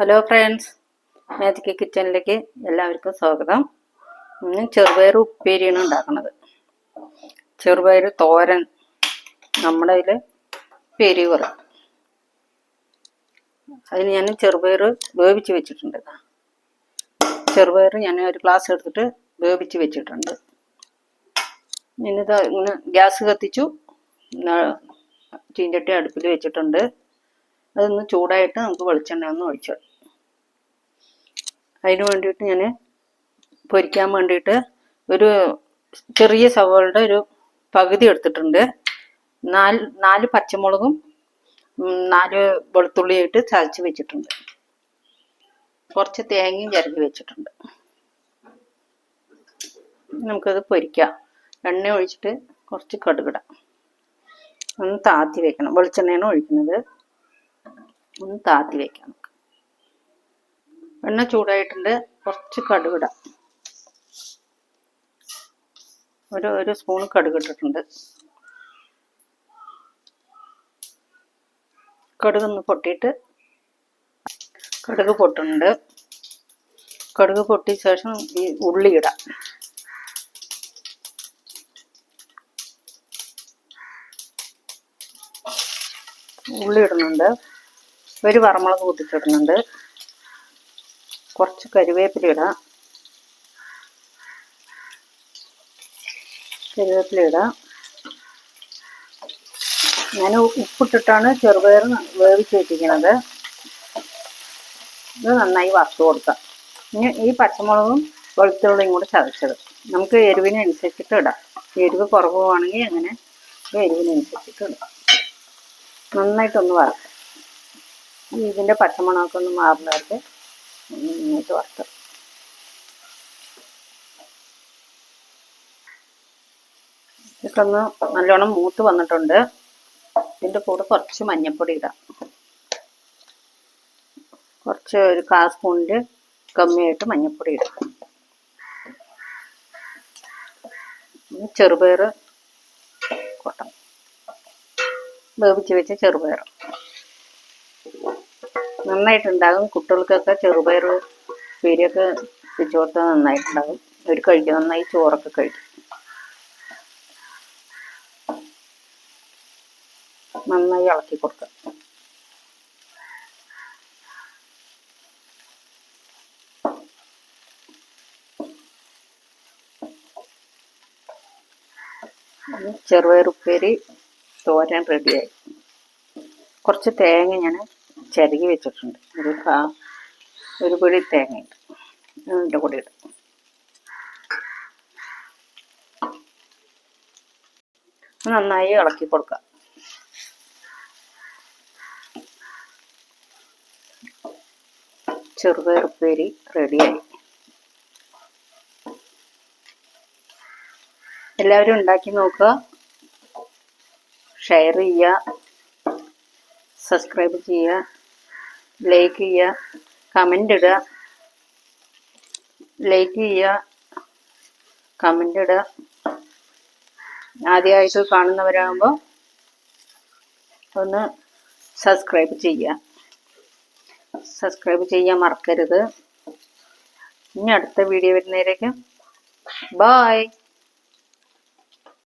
Hello friends magic കിച്ചണിലേക്ക് എല്ലാവർക്കും സ്വാഗതം. ഇന്ന് ചെറുപയർ ഉപ്പേരിയാണ് ഉണ്ടാക്കുന്നത്. ചെറുപയർ തോരൻ നമ്മുടെ അതിൽ ഉപ്പേരി പറയും അതിന് ഞാൻ ചെറുപയർ വേവിച്ച് വെച്ചിട്ടുണ്ട്. ചെറുപയർ ഞാൻ ഒരു ഗ്ലാസ് എടുത്തിട്ട് വേവിച്ച് വെച്ചിട്ടുണ്ട്. ഇന്നിത് ഇങ്ങനെ ഗ്യാസ് കത്തിച്ചു. ചീഞ്ചട്ടി അടുപ്പിൽ വെച്ചിട്ടുണ്ട്. അതൊന്ന് ചൂടായിട്ട് നമുക്ക് വെളിച്ചെണ്ണ ഒന്ന് ഒഴിച്ചു അതിന് വേണ്ടിയിട്ട് ഞാൻ പൊരിക്കാൻ വേണ്ടിയിട്ട് ഒരു ചെറിയ സവാളുടെ ഒരു പകുതി എടുത്തിട്ടുണ്ട്. നാല് നാല് പച്ചമുളകും നാല് വെളുത്തുള്ളിയായിട്ട് ചതച്ച് വെച്ചിട്ടുണ്ട്. കുറച്ച് തേങ്ങയും ചിരകി വെച്ചിട്ടുണ്ട്. നമുക്കത് പൊരിക്കാം. എണ്ണ ഒഴിച്ചിട്ട് കുറച്ച് കടുകിടാം. ഒന്ന് താത്തി വെക്കണം. വെളിച്ചെണ്ണയാണ് ഒഴിക്കുന്നത്. ഒന്ന് താത്തി വെക്കാം നമുക്ക്. എണ്ണ ചൂടായിട്ടുണ്ട്. കുറച്ച് കടുകിടാം. ഒരു ഒരു സ്പൂൺ കടുക് ഇട്ടിട്ടുണ്ട് കടുക് ഒന്ന് പൊട്ടിയിട്ട് കടുക് പൊട്ടുന്നുണ്ട് കടുക് പൊട്ടിയ ശേഷം ഈ ഉള്ളി ഇടാം. ഉള്ളി ഇടുന്നുണ്ട്. ഒരു വറമുളക് പൊട്ടിച്ചിടുന്നുണ്ട് കുറച്ച് കരിവേപ്പില ഇടാം. കരിവേപ്പില ഇടാം. ഞാൻ ഉപ്പിട്ടിട്ടാണ് ചെറുപയർ വേവിച്ച് വെച്ചിരിക്കുന്നത് ഇത് നന്നായി വറുത്ത് കൊടുക്കാം. ഇനി ഈ പച്ചമുളകും വെളുത്തുള്ളിയും കൂടെ ചതച്ചത് നമുക്ക് എരിവിനനുസരിച്ചിട്ട് ഇടാം. എരിവ് കുറവുവാണെങ്കിൽ അങ്ങനെ എരിവിനനുസരിച്ചിട്ട് ഇടാം. നന്നായിട്ടൊന്ന് വറുക്കാം. ഇതിന്റെ പച്ചമണമൊക്കെ ഒന്ന് മാറുന്നവർക്ക് നന്നായിട്ട് വറുക്കാം. ഇതൊക്കെ ഒന്ന് നല്ലോണം മൂത്ത് വന്നിട്ടുണ്ട്. ഇതിന്റെ കൂടെ കുറച്ച് മഞ്ഞൾപ്പൊടി ഇടാം. കുറച്ച് ഒരു കാ സ്പൂണിന്റെ കമ്മിയായിട്ട് മഞ്ഞൾപ്പൊടി ഇടാം. ചെറുപയർ കൊട്ടം. വേവിച്ച് വെച്ച ചെറുപയർ നന്നായിട്ടുണ്ടാകും. കുട്ടികൾക്കൊക്കെ ചെറുപയർ ഉപ്പേരിയൊക്കെ വെച്ച് കൊടുത്താൽ നന്നായിട്ടുണ്ടാകും. അവർ കഴിക്കും. നന്നായി ചോറൊക്കെ കഴിക്കും. നന്നായി ഇളക്കി കൊടുക്കുക. ഇനി ചെറുപയർ ഉപ്പേരി തോരൻ റെഡിയായി കുറച്ച് തേങ്ങ ഞാൻ ചിരകി വെച്ചിട്ടുണ്ട്. ഒരു കാ ഒരു പിടി തേങ്ങയുണ്ട് ഇതിന്റെ കൂടെ ഇടും. നന്നായി ഇളക്കി കൊടുക്കുക ചെറുപയർ ഉപ്പേരി റെഡിയായി. എല്ലാവരും ഉണ്ടാക്കി നോക്കുക. ഷെയർ ചെയ്യുക. സബ്സ്ക്രൈബ് ചെയ്യുക. ലൈക്ക് ചെയ്യുക. കമന്റ് ഇടുക. ലൈക്ക് ചെയ്യുക. കമന്റ് ഇടുക. ആദ്യമായിട്ട് കാണുന്നവരാകുമ്പോൾ ഒന്ന് സബ്സ്ക്രൈബ് ചെയ്യുക. സബ്സ്ക്രൈബ് ചെയ്യാൻ മറക്കരുത്. ഇനി അടുത്ത വീഡിയോ വരുന്നതിലേക്ക് ബായ്